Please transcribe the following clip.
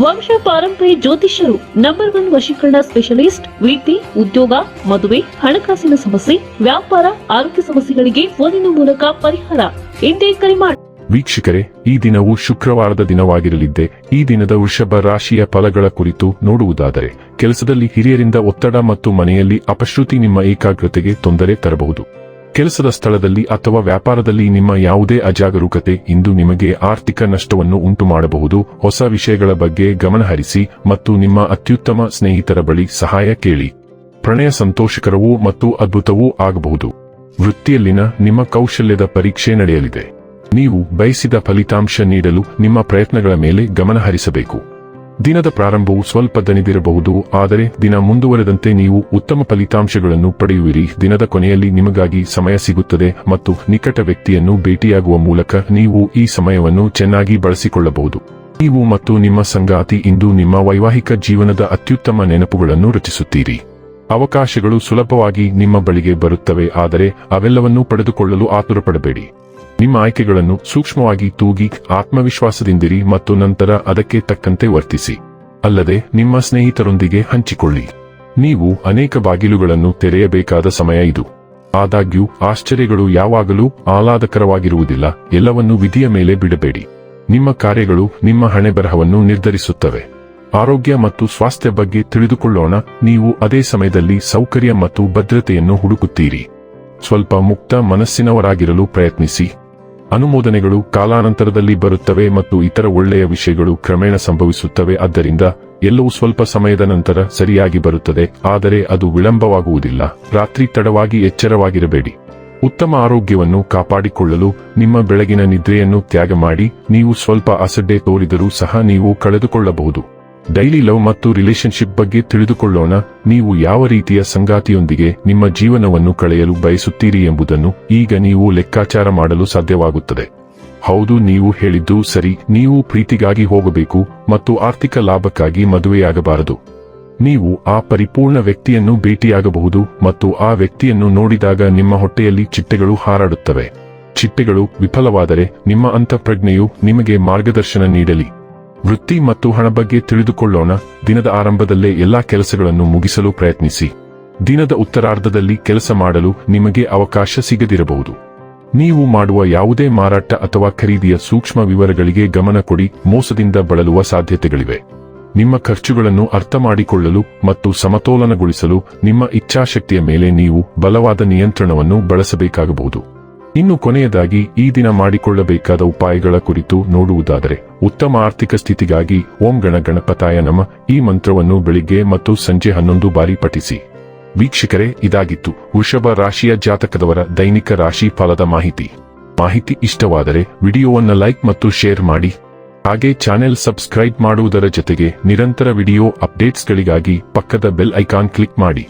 ವಂಶ ಪಾರಂಪರ್ಯ ಜ್ಯೋತಿಷ್ಯರು ನಂಬರ್ ಒನ್ ವಶೀಕರಣ ಸ್ಪೆಷಲಿಸ್ಟ್ ವೃತ್ತಿ ಉದ್ಯೋಗ, ಮದುವೆ, ಹಣಕಾಸಿನ ಸಮಸ್ಯೆ, ವ್ಯಾಪಾರ, ಆರೋಗ್ಯ ಸಮಸ್ಯೆಗಳಿಗೆ ಫೋನಿನ ಮೂಲಕ ಪರಿಹಾರ. ಎಂದೇ ಕರೆ ಮಾಡಿ ವೀಕ್ಷಕರೇ, ಈ ದಿನವು ಶುಕ್ರವಾರದ ದಿನವಾಗಿರಲಿದ್ದೆ. ಈ ದಿನದ ವೃಷಭ ರಾಶಿಯ ಫಲಗಳ ಕುರಿತು ನೋಡುವುದಾದರೆ, ಕೆಲಸದಲ್ಲಿ ಹಿರಿಯರಿಂದ ಒತ್ತಡ ಮತ್ತು ಮನೆಯಲ್ಲಿ ಅಪಶ್ರುತಿ ನಿಮ್ಮ ಏಕಾಗ್ರತೆಗೆ ತೊಂದರೆ ತರಬಹುದು. ಕೆಲಸದ ಸ್ಥಳದಲ್ಲಿ ಅಥವಾ ವ್ಯಾಪಾರದಲ್ಲಿ ನಿಮ್ಮ ಯಾವುದೇ ಅಜಾಗರೂಕತೆ ಇಂದು ನಿಮಗೆ ಆರ್ಥಿಕ ನಷ್ಟವನ್ನು ಉಂಟು ಮಾಡಬಹುದು ಹೊಸ ವಿಷಯಗಳ ಬಗ್ಗೆ ಗಮನಹರಿಸಿ ಮತ್ತು ನಿಮ್ಮ ಅತ್ಯುತ್ತಮ ಸ್ನೇಹಿತರ ಬಳಿ ಸಹಾಯ ಕೇಳಿ. ಪ್ರಣಯ ಸಂತೋಷಕರವೂ ಮತ್ತು ಅದ್ಭುತವೂ ಆಗಬಹುದು. ವೃತ್ತಿಯಲ್ಲಿನ ನಿಮ್ಮ ಕೌಶಲ್ಯದ ಪರೀಕ್ಷೆ ನಡೆಯಲಿದೆ. ನೀವು ಬಯಸಿದ ಫಲಿತಾಂಶ ನೀಡಲು ನಿಮ್ಮ ಪ್ರಯತ್ನಗಳ ಮೇಲೆ ಗಮನ ಹರಿಸಬೇಕು ದಿನದ ಪ್ರಾರಂಭವು ಸ್ವಲ್ಪ ದಣಿದಿರಬಹುದು, ಆದರೆ ದಿನ ಮುಂದುವರೆದಂತೆ ನೀವು ಉತ್ತಮ ಫಲಿತಾಂಶಗಳನ್ನು ಪಡೆಯುವಿರಿ. ದಿನದ ಕೊನೆಯಲ್ಲಿ ನಿಮಗಾಗಿ ಸಮಯ ಸಿಗುತ್ತದೆ ಮತ್ತು ನಿಕಟ ವ್ಯಕ್ತಿಯನ್ನು ಭೇಟಿಯಾಗುವ ಮೂಲಕ ನೀವು ಈ ಸಮಯವನ್ನು ಚೆನ್ನಾಗಿ ಬಳಸಿಕೊಳ್ಳಬಹುದು. ನೀವು ಮತ್ತು ನಿಮ್ಮ ಸಂಗಾತಿ ಇಂದು ನಿಮ್ಮ ವೈವಾಹಿಕ ಜೀವನದ ಅತ್ಯುತ್ತಮ ನೆನಪುಗಳನ್ನು ರಚಿಸುತ್ತೀರಿ. ಅವಕಾಶಗಳು ಸುಲಭವಾಗಿ ನಿಮ್ಮ ಬಳಿಗೆ ಬರುತ್ತವೆ, ಆದರೆ ಅವೆಲ್ಲವನ್ನೂ ಪಡೆದುಕೊಳ್ಳಲು ಆತುರಪಡಬೇಡಿ. ನಿಮ್ಮ ಆಯ್ಕೆಗಳನ್ನು ಸೂಕ್ಷ್ಮವಾಗಿ ತೂಗಿ ಆತ್ಮವಿಶ್ವಾಸದಿಂದಿರಿ ಮತ್ತು ನಂತರ ಅದಕ್ಕೆ ತಕ್ಕಂತೆ ವರ್ತಿಸಿ. ಅಲ್ಲದೆ ನಿಮ್ಮ ಸ್ನೇಹಿತರೊಂದಿಗೆ ಹಂಚಿಕೊಳ್ಳಿ. ನೀವು ಅನೇಕ ಬಾಗಿಲುಗಳನ್ನು ತೆರೆಯಬೇಕಾದ ಸಮಯ ಇದು. ಆದಾಗ್ಯೂ, ಆಶ್ಚರ್ಯಗಳು ಯಾವಾಗಲೂ ಆಹ್ಲಾದಕರವಾಗಿರುವುದಿಲ್ಲ, ಎಲ್ಲವನ್ನೂ ವಿಧಿಯ ಮೇಲೆ ಬಿಡಬೇಡಿ. ನಿಮ್ಮ ಕಾರ್ಯಗಳು ನಿಮ್ಮ ಹಣೆಬರಹವನ್ನು ನಿರ್ಧರಿಸುತ್ತವೆ. ಆರೋಗ್ಯ ಮತ್ತು ಸ್ವಾಸ್ಥ್ಯ ಬಗ್ಗೆ ತಿಳಿದುಕೊಳ್ಳೋಣ, ನೀವು ಅದೇ ಸಮಯದಲ್ಲಿ ಸೌಕರ್ಯ ಮತ್ತು ಭದ್ರತೆಯನ್ನು ಹುಡುಕುತ್ತೀರಿ. ಸ್ವಲ್ಪ ಮುಕ್ತ ಮನಸ್ಸಿನವರಾಗಿರಲು ಪ್ರಯತ್ನಿಸಿ. ಅನುಮೋದನೆಗಳು ಕಾಲಾನಂತರದಲ್ಲಿ ಬರುತ್ತವೆ ಮತ್ತು ಇತರ ಒಳ್ಳೆಯ ವಿಷಯಗಳು ಕ್ರಮೇಣ ಸಂಭವಿಸುತ್ತವೆ, ಆದ್ದರಿಂದ ಎಲ್ಲವೂ ಸ್ವಲ್ಪ ಸಮಯದ ನಂತರ ಸರಿಯಾಗಿ ಬರುತ್ತದೆ, ಆದರೆ ಅದು ವಿಳಂಬವಾಗುವುದಿಲ್ಲ. ರಾತ್ರಿ ತಡವಾಗಿ ಎಚ್ಚರವಾಗಿರಬೇಡಿ. ಉತ್ತಮ ಆರೋಗ್ಯವನ್ನು ಕಾಪಾಡಿಕೊಳ್ಳಲು ನಿಮ್ಮ ಬೆಳಗಿನ ನಿದ್ರೆಯನ್ನು ತ್ಯಾಗ ಮಾಡಿ, ನೀವು ಸ್ವಲ್ಪ ಅಸಡ್ಡೆ ತೋರಿದರೂ ಸಹ ನೀವು ಕಳೆದುಕೊಳ್ಳಬಹುದು. ಡೈಲಿ ಲವ್ ಮತ್ತು ರಿಲೇಶನ್ಶಿಪ್ ಬಗ್ಗೆ ತಿಳಿದುಕೊಳ್ಳೋಣ. ನೀವು ಯಾವ ರೀತಿಯ ಸಂಗಾತಿಯೊಂದಿಗೆ ನಿಮ್ಮ ಜೀವನವನ್ನು ಕಳೆಯಲು ಬಯಸುತ್ತೀರಿ ಎಂಬುದನ್ನು ಈಗ ನೀವು ಲೆಕ್ಕಾಚಾರ ಮಾಡಲು ಸಾಧ್ಯವಾಗುತ್ತದೆ. ಹೌದು, ನೀವು ಹೇಳಿದ್ದು ಸರಿ. ನೀವು ಪ್ರೀತಿಗಾಗಿ ಹೋಗಬೇಕು ಮತ್ತು ಆರ್ಥಿಕ ಲಾಭಕ್ಕಾಗಿ ಮದುವೆಯಾಗಬಾರದು. ನೀವು ಆ ಪರಿಪೂರ್ಣ ವ್ಯಕ್ತಿಯನ್ನು ಭೇಟಿಯಾಗಬಹುದು ಮತ್ತು ಆ ವ್ಯಕ್ತಿಯನ್ನು ನೋಡಿದಾಗ ನಿಮ್ಮ ಹೊಟ್ಟೆಯಲ್ಲಿ ಚಿಟ್ಟೆಗಳು ಹಾರಾಡುತ್ತವೆ. ಚಿಟ್ಟೆಗಳು ವಿಫಲವಾದರೆ ನಿಮ್ಮ ಅಂತಃಪ್ರಜ್ಞೆಯು ನಿಮಗೆ ಮಾರ್ಗದರ್ಶನ ನೀಡಲಿ. ವೃತ್ತಿ ಮತ್ತು ಹಣ ಬಗ್ಗೆ ತಿಳಿದುಕೊಳ್ಳೋಣ. ದಿನದ ಆರಂಭದಲ್ಲೇ ಎಲ್ಲಾ ಕೆಲಸಗಳನ್ನು ಮುಗಿಸಲು ಪ್ರಯತ್ನಿಸಿ. ದಿನದ ಉತ್ತರಾರ್ಧದಲ್ಲಿ ಕೆಲಸ ಮಾಡಲು ನಿಮಗೆ ಅವಕಾಶ ಸಿಗದಿರಬಹುದು. ನೀವು ಮಾಡುವ ಯಾವುದೇ ಮಾರಾಟ ಅಥವಾ ಖರೀದಿಯ ಸೂಕ್ಷ್ಮ ವಿವರಗಳಿಗೆ ಗಮನ ಕೊಡಿ. ಮೋಸದಿಂದ ಬಳಲುವ ಸಾಧ್ಯತೆಗಳಿವೆ. ನಿಮ್ಮ ಖರ್ಚುಗಳನ್ನು ಅರ್ಥ ಮಾಡಿಕೊಳ್ಳಲು ಮತ್ತು ಸಮತೋಲನಗೊಳಿಸಲು ನಿಮ್ಮ ಇಚ್ಛಾಶಕ್ತಿಯ ಮೇಲೆ ನೀವು ಬಲವಾದ ನಿಯಂತ್ರಣವನ್ನು ಬಳಸಬೇಕಾಗಬಹುದು. ಇನ್ನು ಕೊನೆಯದಾಗಿ ಈ ದಿನ ಮಾಡಿಕೊಳ್ಳಬೇಕಾದ ಉಪಾಯಗಳ ಕುರಿತು ನೋಡುವುದಾದರೆ, ಉತ್ತಮ ಆರ್ಥಿಕ ಸ್ಥಿತಿಗಾಗಿ ಓಂ ಗಣ ಗಣಪತಾಯ ನಮ, ಈ ಮಂತ್ರವನ್ನು ಬೆಳಿಗ್ಗೆ ಮತ್ತು ಸಂಜೆ ಹನ್ನೊಂದು ಬಾರಿ ಪಠಿಸಿ. ವೀಕ್ಷಕರೇ, ಇದಾಗಿತ್ತು ವೃಷಭ ರಾಶಿಯ ಜಾತಕದವರ ದೈನಿಕ ರಾಶಿ ಫಲದ ಮಾಹಿತಿ. ಮಾಹಿತಿ ಇಷ್ಟವಾದರೆ ವಿಡಿಯೋವನ್ನು ಲೈಕ್ ಮತ್ತು ಶೇರ್ ಮಾಡಿ. ಹಾಗೆ ಚಾನೆಲ್ ಸಬ್ಸ್ಕ್ರೈಬ್ ಮಾಡುವುದರ ಜೊತೆಗೆ ನಿರಂತರ ವಿಡಿಯೋ ಅಪ್ಡೇಟ್ಸ್ಗಳಿಗಾಗಿ ಪಕ್ಕದ ಬೆಲ್ ಐಕಾನ್ ಕ್ಲಿಕ್ ಮಾಡಿ.